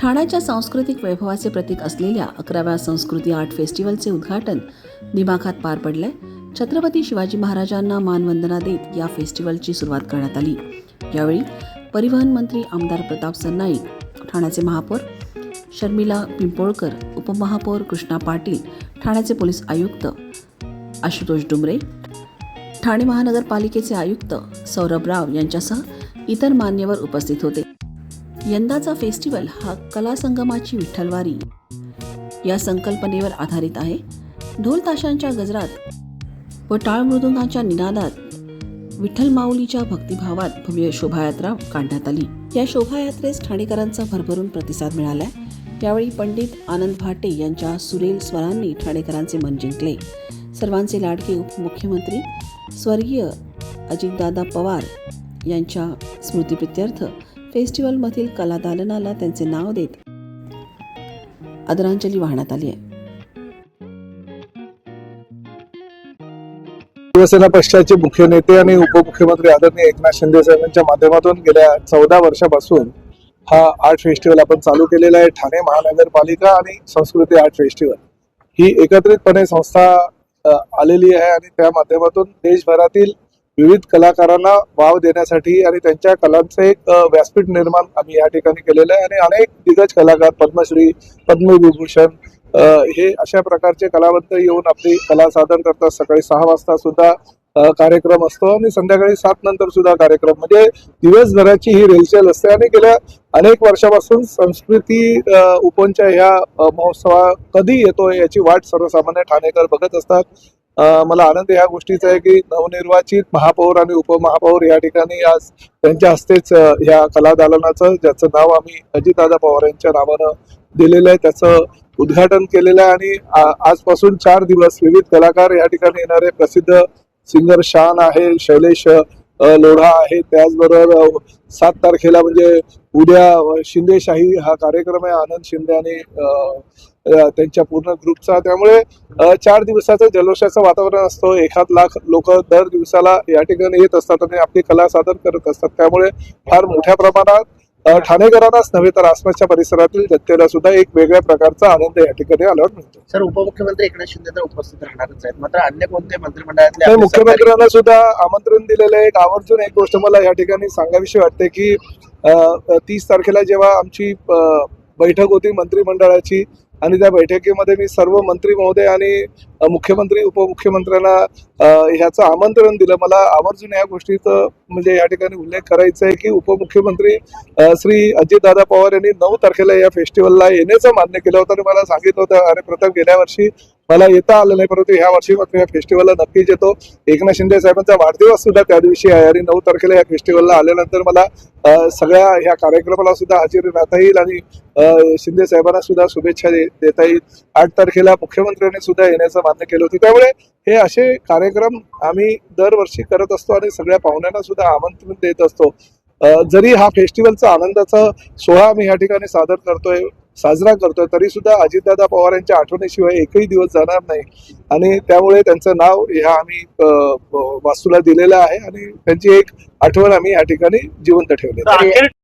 ठाण्याच्या सांस्कृतिक वैभवाचे प्रतीक असलेल्या अकराव्या संस्कृती आर्ट फेस्टिवलचे उद्घाटन दिमाखात पार पडलंय. छत्रपती शिवाजी महाराजांना मानवंदना देत या फेस्टिवलची सुरुवात करण्यात आली. यावेळी परिवहन मंत्री आमदार प्रताप सरनाईक ठाण्याचे महापौर शर्मिला पिंपोळकर उपमहापौर कृष्णा पाटील ठाण्याचे पोलीस आयुक्त आशुतोष डुमरे ठाणे महानगरपालिकेचे आयुक्त सौरभ राव यांच्यासह इतर मान्यवर उपस्थित होते. यंदाचा फेस्टिवल हा कला संगमाची विठ्ठलवारी. या संकल्पनेवर आधारित आहे ढोल ताशांच्या गजरात व टाळ मृदुंगाच्या निनादात विठ्ठल माऊलीच्या भक्तिभावात भव्य शोभायात्रा काढण्यात आली. या शोभायात्रेस ठाणेकरांचा भरभरून प्रतिसाद मिळाला. यावेळी पंडित आनंद भाटे यांच्या सुरेल स्वरांनी ठाणेकरांचे मन जिंकले. सर्वांचे लाडके उपमुख्यमंत्री स्वर्गीय अजितदादा पवार यांच्या स्मृतीप्रित्यर्थ फेस्टिवलमधील कलादालनाला त्यांचे नाव देत आदरांजली वाहण्यात आली आहे. शिवसेना पक्षाचे मुख्य नेते आणि उपमुख्यमंत्री आदरणीय एकनाथ शिंदे साहेबांच्या माध्यमातून गेल्या चौदा वर्षापासून हा आर्ट फेस्टिवल आपण चालू केलेला आहे. ठाणे महानगरपालिका आणि संस्कृती आर्ट फेस्टिवल. ही एकत्रितपणे संस्था आलेली आहे आणि त्या माध्यमातून देशभरातील विविध कलाकारांना वाव देण्यासाठी आणि त्यांच्या कलांचं एक व्यासपीठ निर्माण आम्ही या ठिकाणी केलेलं आहे. आणि अनेक दिग्गज कलाकार पद्मश्री पद्मविभूषण हे अशा प्रकारचे कलावंत येऊन आपली कला सादर करतात. सकाळी सहा वाजता सुद्धा कार्यक्रम असतो आणि संध्याकाळी सात नंतर सुद्धा कार्यक्रम. म्हणजे दिवसभराची ही रेलचेल असते आणि गेल्या अनेक वर्षापासून संस्कृती उपनच्या ह्या महोत्सवा कधी येतो याची वाट सर्वसामान्य ठाणेकर बघत असतात. मला आनंद या गोष्टीचा आहे की नवनिर्वाचित महापौर आणि उपमहापौर या ठिकाणी आज त्यांच्या हस्तेच या कला दालनाचं ज्याचं नाव आम्ही अजितदादा पवार यांच्या नावानं दिलेलं आहे त्याचं उद्घाटन केलेलं आहे. आणि आजपासून चार दिवस विविध कलाकार या ठिकाणी येणारे प्रसिद्ध सिंगर शान आहे शैलेश लोढा आहे. त्याचबरोबर सात तारखेला म्हणजे उद्या शिंदेशाही हा कार्यक्रम आहे. आनंद शिंदे आणि त्यांच्या पूर्ण ग्रुपचा. त्यामुळे चार दिवसाचं जल्लोषाचं वातावरण असतं. एखाद लाख लोक दर दिवसाला या ठिकाणी येत असतात आणि आपली कला सादर करत असतात. त्यामुळे फार मोठ्या प्रमाणात ठाणेकरांनाच नव्हे तर आसपासच्या परिसरातील जनतेला सुद्धा एक वेगळ्या प्रकारचा आनंद या ठिकाणी आल्यावर मिळतो. सर उपमुख्यमंत्री एकनाथ शिंदे तर उपस्थित राहणारच आहेत. मात्र अन्य कोणते मंत्रिमंडळातले मुख्यमंत्र्यांना सुद्धा आमंत्रण दिलेलं आहे. एक आवर्जून एक गोष्ट मला या ठिकाणी सांगावीशी वाटते की तीस तारखेला जेव्हा आमची बैठक होती मंत्रिमंडळाची आणि त्या बैठकीमध्ये मी सर्व मंत्री महोदय आणि मुख्यमंत्री उपमुख्यमंत्र्यांना ह्याचं आमंत्रण दिलं. मला आवर्जून या गोष्टीचं म्हणजे या ठिकाणी उल्लेख करायचा आहे की उपमुख्यमंत्री श्री अजितदादा पवार यांनी नऊ तारखेला या फेस्टिवलला येण्याचं मान्य केलं होतं आणि मला सांगितलं होतं. अरे प्रथम गेल्या वर्षी मला येता आलं नाही परंतु ह्या वर्षी मात्र या फेस्टिवलला नक्कीच येतो. एकनाथ शिंदे साहेबांचा वाढदिवस सुद्धा त्या दिवशी आहे आणि नऊ तारखेला या फेस्टिवलला आल्यानंतर मला सगळ्या ह्या कार्यक्रमाला सुद्धा हजेरी राहता येईल आणि शिंदे साहेबांना सुद्धा शुभेच्छा दे- देता येईल. आठ तारखेला मुख्यमंत्र्यांनी सुद्धा येण्याचं मान्य केलं होतं. त्यामुळे हे असे कार्यक्रम आम्ही दरवर्षी करत असतो आणि सगळ्या पाहुण्यांना सुद्धा आमंत्रण देत असतो. जरी हा फेस्टिवलचा आनंदाचा सोहळा आम्ही या ठिकाणी सादर करतोय साजरा करतोय तरी सुद्धा अजितदादा पवार यांच्या आठवणीशिवाय एकही दिवस जाणार नाही. आणि त्यामुळे त्यांचं नाव ह्या आम्ही वास्तूला दिलेलं आहे आणि त्यांची एक आठवण आम्ही या ठिकाणी जिवंत ठेवली